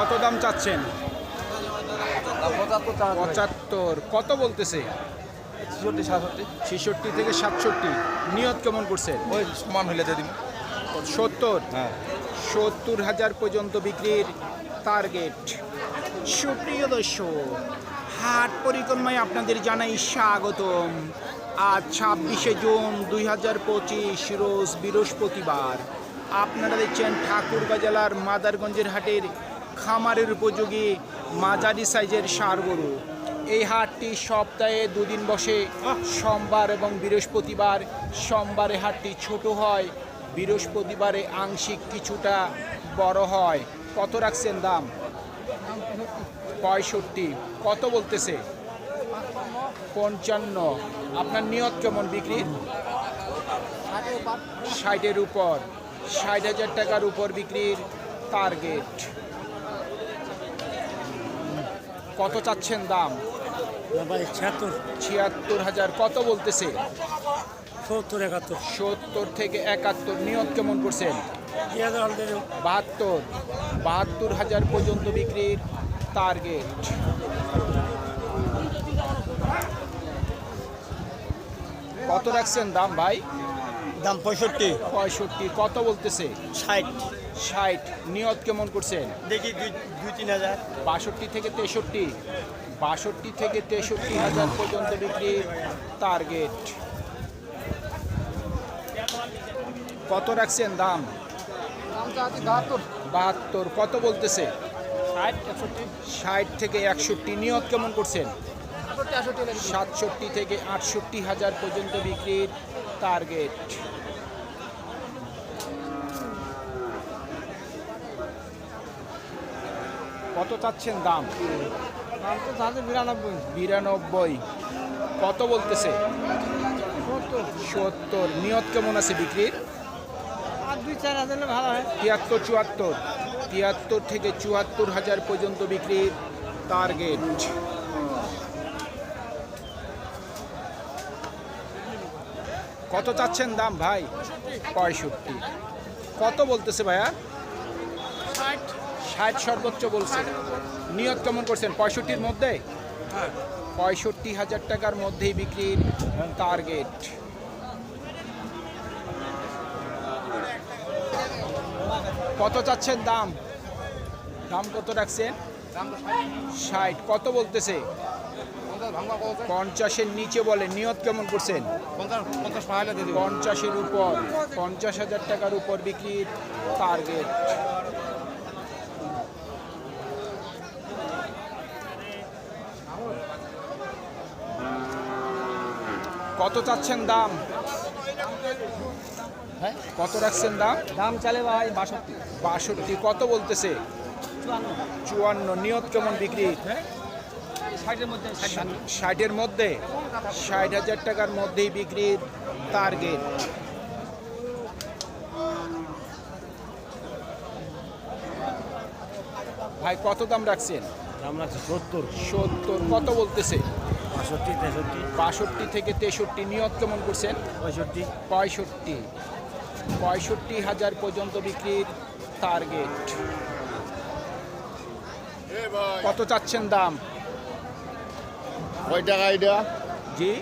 কত দাম চাচ্ছেন? পঁচাত্তর কত বলতেছে? ছেষট্টি সাতষট্টি। ছেষট্টি থেকে সাতষট্টি। নিয়ত কেমন করছে ওই সমান হইলে দিয়ে দিন সত্তর? হ্যাঁ। সত্তর হাজার পর্যন্ত বিক্রির টার্গেট সুপ্রিয় দর্শক হাট পরিক্রমায় আপনাদের জানাই স্বাগতম। আজ ছাব্বিশে জুন দুই হাজার পঁচিশ রোজ বৃহস্পতিবার। আপনারা দেখছেন ঠাকুরগাঁ জেলার মাদারগঞ্জের হাটের খামারের উপযোগী মাঝারি সাইজের সার গরু। এই হাটটি সপ্তাহে দুদিন বসে। সোমবার এবং বৃহস্পতিবার সোমবারে হাটটি ছোট হয়, বৃহস্পতিবারে আংশিক কিছুটা বড় হয়। কত রাখছেন দাম? পঁয়ষট্টি। কত বলতেছে? পঞ্চান্ন। আপনার নিয়ত কেমন বিক্রির ষাটের উপর। ষাট হাজার টাকার উপর বিক্রির টার্গেট কত চাচ্ছেন দাম? ছিয়াত্তর। হাজার কত বলতেছে? সত্তর একাত্তর। সত্তর থেকে একাত্তর নিয়ত কেমন করছেন? বাহাত্তর। বাহাত্তর হাজার পর্যন্ত বিক্রির টার্গেট কত রাখছেন দাম ভাই? দাম পঁয়ষট্টি। পঁয়ষট্টি কত বলতেছে? ষাট। ষাট। নিয়ত কেমন করছেন দেখি দুই তিন হাজার। বাষট্টি থেকে তেষট্টি। বাষট্টি থেকে তেষট্টি হাজার পর্যন্ত বিক্রির টার্গেট। কত রাখছেন দাম? বাহাত্তর। কত বলতেছে? ষাট ষাট থেকে একষট্টি। নিয়ত কেমন করছেন? সাতষট্টি থেকে আটষট্টি হাজার পর্যন্ত বিক্রির টার্গেট। কত চাচ্ছেন দাম? দাম তো তাহলে বিরানব্বই। বিরানব্বই। কত বলতেছে? সত্তর। নিয়ত কেমন আছে বিক্রির দুই চার হাজার ভালো হয়। তিয়াত্তর চুয়াত্তর। তিয়াত্তর থেকে চুয়াত্তর হাজার পর্যন্ত বিক্রির টার্গেট কত চাচ্ছেন দাম ভাই? পঁয়ষট্টি। কত বলতেছে ভাইয়া? ষাট সর্বোচ্চ বলছে নিয়ত কেমন করছেন? পঁয়ষট্টির মধ্যে? পঁয়ষট্টি হাজার টাকার মধ্যেই বিক্রির টার্গেট কত চাচ্ছেন দাম? দাম কত রাখছেন? ষাট। কত বলতেছে? পঞ্চাশের নিচে বলে। নিয়ত কেমন করছেন? পঞ্চাশের উপর। পঞ্চাশ হাজার টাকার উপর বিক্রির টার্গেট কত চাচ্ছেন দাম? হ্যাঁ? কত রাখছেন দাম? দাম চালে ভাই বাষট্টি। বাষট্টি কত বলতেছে? চুয়ান্ন নিয়ত কেমন বিক্রি? ষাটের মধ্যে ষাট ষাটের মধ্যে? ষাট হাজার টাকার মধ্যেই বিক্রির টার্গেট ভাই কত দাম রাখছেন? দাম রাখছে সত্তর। সত্তর কত বলতেছে? বাষট্টি তেষট্টি। বাষট্টি থেকে তেষট্টি নিয়ত কেমন করছেন? পঁয়ষট্টি। পঁয়ষট্টি। পঁয়ষট্টি হাজার পর্যন্ত বিক্রির টার্গেট কত চাচ্ছেন দাম? কয় টাকা এটা? জি।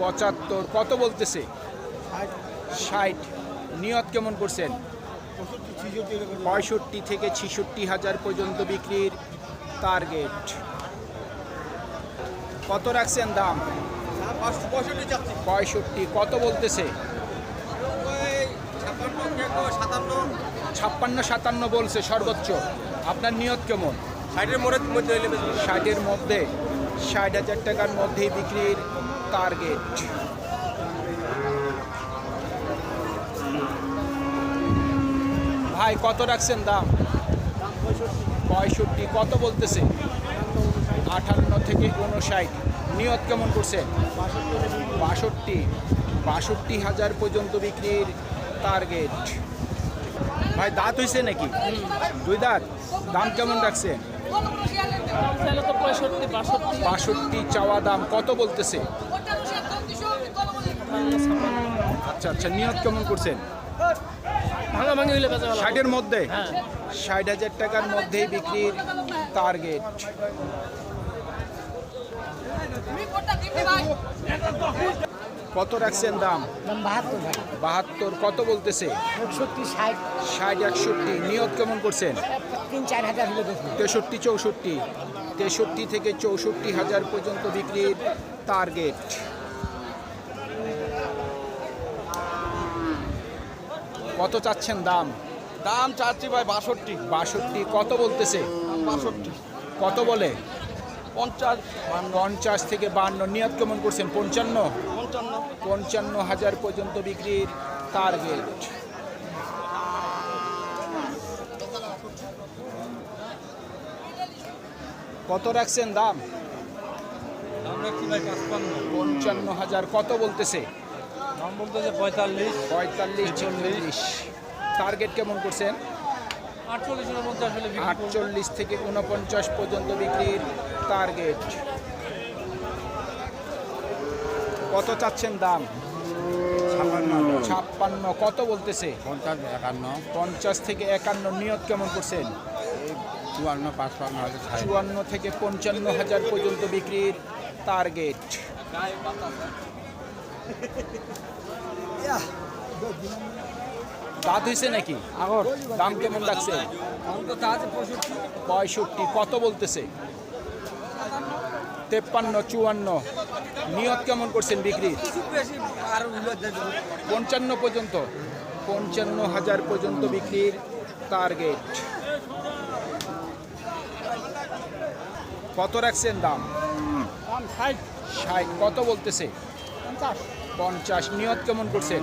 পঁচাত্তর। কত বলতেছে? ষাট। নিয়ত কেমন করছেন? পঁয়ষট্টি থেকে ছিষট্টি হাজার পর্যন্ত বিক্রির টার্গেট কত রাখছেন দাম? পঁয়ষট্টি। কত বলতেছে? ছাপ্পান্ন সাতান্ন বলছে, সর্বোচ্চ। আপনার নিয়ত কেমন? ষাটের মধ্যে। মধ্যে মধ্যে ষাট হাজার টাকার মধ্যেই বিক্রির টার্গেট ভাই, কত রাখছেন দাম? পঁয়ষট্টি। কত বলতেছে? আটান্ন থেকে উনষাট নিয়ত কেমন করছেন বাষট্টি। বাষট্টি হাজার পর্যন্ত বিক্রির টার্গেট ভাই দাঁত হইছে নাকি? দুই দাঁত? দাম কেমন রাখছে? বাষট্টি চাওয়া দাম কত বলতেছে? আচ্ছা আচ্ছা নিয়ত কেমন করছেন? ষাটের মধ্যে? হ্যাঁ। ষাট হাজার টাকার মধ্যেই বিক্রির টার্গেট কত রাখছেন দাম? বাহাত্তর। কত বলতেছে? ষাট ষাট একষট্টি। নিয়ত কেমন করছেন? তেষট্টি চৌষট্টি। তেষট্টি থেকে চৌষট্টি হাজার পর্যন্ত বিক্রির টার্গেট কত চাচ্ছেন দাম? দাম চাচ্ছি ভাই বাষট্টি। বাষট্টি। কত বলতেছে? বাষট্টি। কত বলে? পঞ্চাশ পঞ্চাশ থেকে বান্ন নিয়ত কেমন করছেন? পঞ্চান্ন? পঞ্চান্ন। পঞ্চান্ন হাজার পর্যন্ত বিক্রির টার্গেট কত রাখছেন দাম? পঞ্চান্ন হাজার কত বলতেছে? দাম বলতেছে পঁয়তাল্লিশ। পঁয়তাল্লিশ চল্লিশ। টার্গেট কেমন করছেন? আটচল্লিশ থেকে উনপঞ্চাশ পর্যন্ত বিক্রির টার্গেট কত চাচ্ছেন দাম? ছাপ্পান্ন। কত বলতেছে? পঞ্চাশ একান্ন। পঞ্চাশ থেকে একান্ন নিয়ত কেমন করছেন? চুয়ান্ন পাঁচপান্ন চুয়ান্ন থেকে পঞ্চান্ন হাজার পর্যন্ত বিক্রির টার্গেট দাঁত হয়েছে নাকি? আগর। দাম কেমন লাগছে? পঁয়ষট্টি কত বলতেছে? তেপ্পান্ন চুয়ান্ন। নিয়ত কেমন করছেন বিক্রি? পঞ্চান্ন পর্যন্ত। পঞ্চান্ন হাজার পর্যন্ত বিক্রির টার্গেট কত রাখছেন দাম? ষাট। কত বলতেছে? পঞ্চাশ নিয়ত কেমন করছেন?